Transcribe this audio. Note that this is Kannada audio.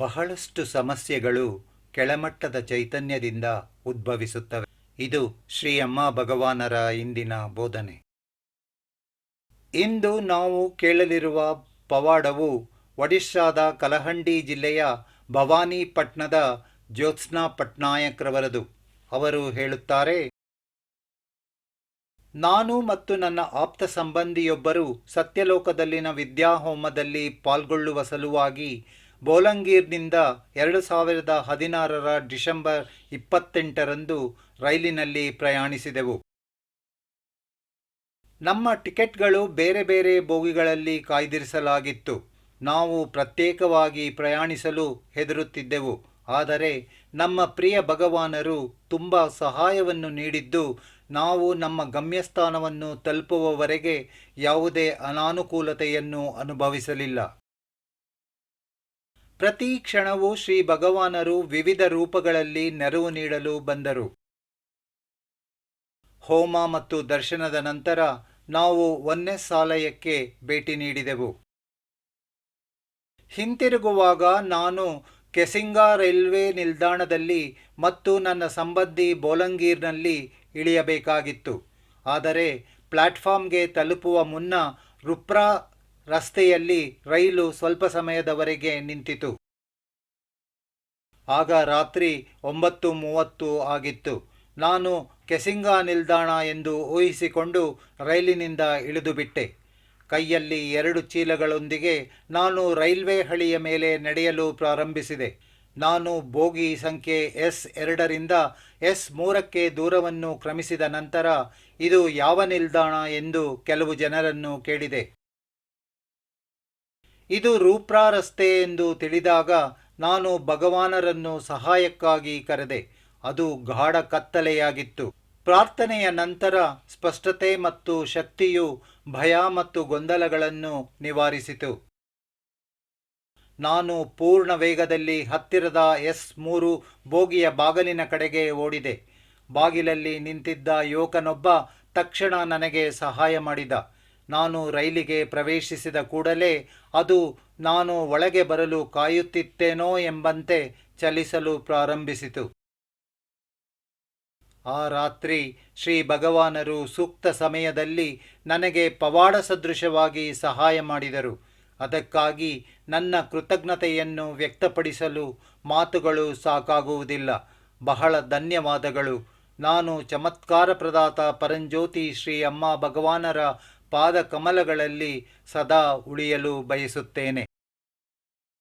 ಬಹಳಷ್ಟು ಸಮಸ್ಯೆಗಳು ಕೆಳಮಟ್ಟದ ಚೈತನ್ಯದಿಂದ ಉದ್ಭವಿಸುತ್ತವೆ. ಇದು ಶ್ರೀ ಅಮ್ಮ ಭಗವಾನರ ಇಂದಿನ ಬೋಧನೆ. ಇಂದು ನಾವು ಕೇಳಲಿರುವ ಪವಾಡವು ಒಡಿಶಾದ ಕಲಹಂಡಿ ಜಿಲ್ಲೆಯ ಭವಾನಿಪಟ್ನದ ಜ್ಯೋತ್ಸ್ನಾ ಪಟ್ನಾಯಕ್ರವರದು. ಅವರು ಹೇಳುತ್ತಾರೆ, ನಾನು ಮತ್ತು ನನ್ನ ಆಪ್ತ ಸಂಬಂಧಿಯೊಬ್ಬರು ಸತ್ಯಲೋಕದಲ್ಲಿನ ವಿದ್ಯಾಹೋಮದಲ್ಲಿ ಪಾಲ್ಗೊಳ್ಳುವ ಸಲುವಾಗಿ ಬೋಲಂಗೀರ್ನಿಂದ ಎರಡು ಸಾವಿರದ ಹದಿನಾರರ ಡಿಸೆಂಬರ್ ಇಪ್ಪತ್ತೆಂಟರಂದು ರೈಲಿನಲ್ಲಿ ಪ್ರಯಾಣಿಸಿದೆವು. ನಮ್ಮ ಟಿಕೆಟ್ಗಳು ಬೇರೆ ಬೇರೆ ಬೋಗಿಗಳಲ್ಲಿ ಕಾಯ್ದಿರಿಸಲಾಗಿತ್ತು. ನಾವು ಪ್ರತ್ಯೇಕವಾಗಿ ಪ್ರಯಾಣಿಸಲು ಹೆದರುತ್ತಿದ್ದೆವು. ಆದರೆ ನಮ್ಮ ಪ್ರಿಯ ಭಗವಾನರು ತುಂಬ ಸಹಾಯವನ್ನು ನೀಡಿದ್ದು, ನಾವು ನಮ್ಮ ಗಮ್ಯಸ್ಥಾನವನ್ನು ತಲುಪುವವರೆಗೆ ಯಾವುದೇ ಅನಾನುಕೂಲತೆಯನ್ನು ಅನುಭವಿಸಲಿಲ್ಲ. ಪ್ರತಿ ಕ್ಷಣವೂ ಶ್ರೀ ಭಗವಾನರು ವಿವಿಧ ರೂಪಗಳಲ್ಲಿ ನೆರವು ನೀಡಲು ಬಂದರು. ಹೋಮ ಮತ್ತು ದರ್ಶನದ ನಂತರ ನಾವು ಸಾಲಯಕ್ಕೆ ಭೇಟಿ ನೀಡಿದೆವು. ಹಿಂತಿರುಗುವಾಗ ನಾನು ಕೆಸಿಂಗಾ ರೈಲ್ವೆ ನಿಲ್ದಾಣದಲ್ಲಿ ಮತ್ತು ನನ್ನ ಸಂಬಂಧಿ ಬೋಲಂಗೀರ್ನಲ್ಲಿ ಇಳಿಯಬೇಕಾಗಿತ್ತು. ಆದರೆ ಪ್ಲಾಟ್ಫಾರ್ಮ್ಗೆ ತಲುಪುವ ಮುನ್ನ ರುಪ್ರಾ ರಸ್ತೆಯಲ್ಲಿ ರೈಲು ಸ್ವಲ್ಪ ಸಮಯದವರೆಗೆ ನಿಂತಿತು. ಆಗ ರಾತ್ರಿ ಒಂಬತ್ತು ಮೂವತ್ತು ಆಗಿತ್ತು. ನಾನು ಕೆಸಿಂಗಾ ನಿಲ್ದಾಣ ಎಂದು ಊಹಿಸಿಕೊಂಡು ರೈಲಿನಿಂದ ಇಳಿದುಬಿಟ್ಟೆ. ಕೈಯಲ್ಲಿ ಎರಡು ಚೀಲಗಳೊಂದಿಗೆ ನಾನು ರೈಲ್ವೆ ಹಳಿಯ ಮೇಲೆ ನಡೆಯಲು ಪ್ರಾರಂಭಿಸಿದೆ. ನಾನು ಬೋಗಿ ಸಂಖ್ಯೆ ಎಸ್ ಎರಡರಿಂದ ಎಸ್ ಮೂರಕ್ಕೆ ದೂರವನ್ನು ಕ್ರಮಿಸಿದ ನಂತರ ಇದು ಯಾವ ನಿಲ್ದಾಣ ಎಂದು ಕೆಲವು ಜನರನ್ನು ಕೇಳಿದೆ. ಇದು ರೂಪ್ರಾ ರಸ್ತೆ ಎಂದು ತಿಳಿದಾಗ ನಾನು ಭಗವಾನರನ್ನು ಸಹಾಯಕ್ಕಾಗಿ ಕರೆದೆ. ಅದು ಗಾಢ ಕತ್ತಲೆಯಾಗಿತ್ತು. ಪ್ರಾರ್ಥನೆಯ ನಂತರ ಸ್ಪಷ್ಟತೆ ಮತ್ತು ಶಕ್ತಿಯು ಭಯ ಮತ್ತು ಗೊಂದಲಗಳನ್ನು ನಿವಾರಿಸಿತು. ನಾನು ಪೂರ್ಣ ವೇಗದಲ್ಲಿ ಹತ್ತಿರದ ಎಸ್ ಮೂರು ಬೋಗಿಯ ಬಾಗಿಲಿನ ಕಡೆಗೆ ಓಡಿದೆ. ಬಾಗಿಲಲ್ಲಿ ನಿಂತಿದ್ದ ಯುವಕನೊಬ್ಬ ತಕ್ಷಣ ನನಗೆ ಸಹಾಯ ಮಾಡಿದ. ನಾನು ರೈಲಿಗೆ ಪ್ರವೇಶಿಸಿದ ಕೂಡಲೇ ಅದು ನಾನು ಒಳಗೆ ಬರಲು ಕಾಯುತ್ತಿತ್ತೇನೋ ಎಂಬಂತೆ ಚಲಿಸಲು ಪ್ರಾರಂಭಿಸಿತು. ಆ ರಾತ್ರಿ ಶ್ರೀ ಭಗವಾನರು ಸೂಕ್ತ ಸಮಯದಲ್ಲಿ ನನಗೆ ಪವಾಡ ಸದೃಶವಾಗಿ ಸಹಾಯ ಮಾಡಿದರು. ಅದಕ್ಕಾಗಿ ನನ್ನ ಕೃತಜ್ಞತೆಯನ್ನು ವ್ಯಕ್ತಪಡಿಸಲು ಮಾತುಗಳು ಸಾಕಾಗುವುದಿಲ್ಲ. ಬಹಳ ಧನ್ಯವಾದಗಳು. ನಾನು ಚಮತ್ಕಾರ ಪ್ರದಾತ ಪರಂಜ್ಯೋತಿ ಶ್ರೀ ಅಮ್ಮ ಭಗವಾನರ ಪಾದ ಕಮಲಗಳಲ್ಲಿ ಸದಾ ಉಳಿಯಲು ಬಯಸುತ್ತೇನೆ.